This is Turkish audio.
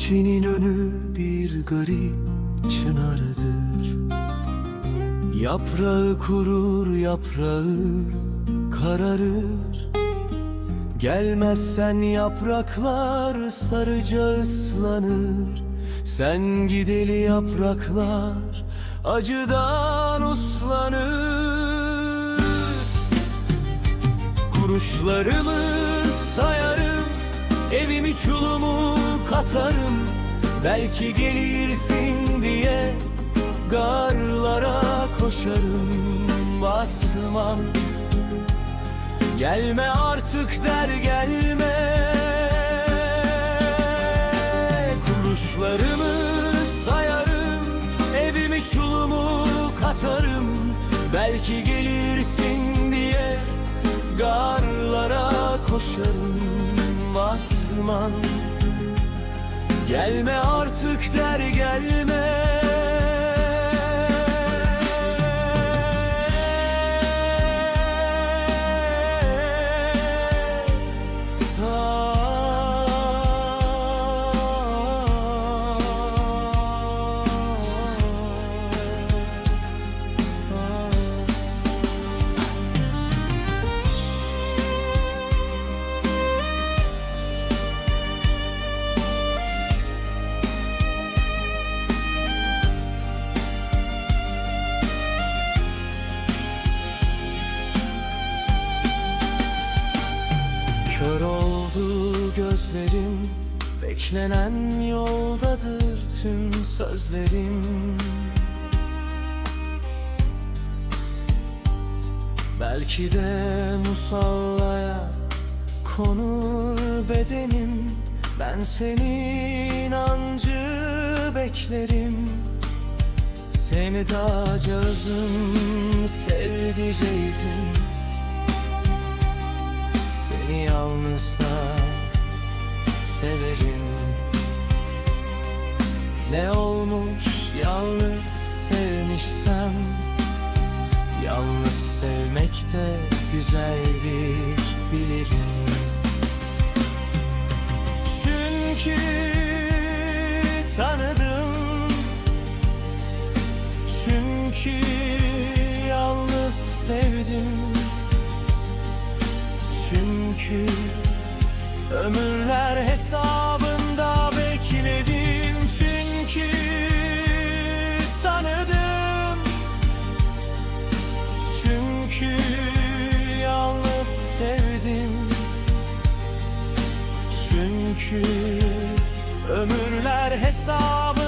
Bahçenin önü bir garip çınardır. Yaprağı kurur yaprağı kararır. Gelmezsen yapraklar sarıca ıslanır. Sen gideli yapraklar acıdan uslanır. Kuruşlarımı sayarım Evimi çulumu katarım Belki gelirsin diye Garlara koşarım. Batmam Gelme artık der gelme. Kuruşlarımı sayarım Evimi çulumu katarım. Belki gelirsin diye Garlara koşarım. Batman Gelme artık der Kör oldu gözlerim Beklenen yoldadır tüm sözlerim. Belki de musallaya konur bedenim Ben seni inancı beklerim. Seni dağcağızım sevdiceğizim seni yalnız severim. Ne olmuş yalnız sevmişsem Yalnız sevmek de güzeldir bilirim çünkü ömürler hesabında bekledim Çünkü tanıdım. Çünkü yalnız sevdim. Çünkü ömürler hesabında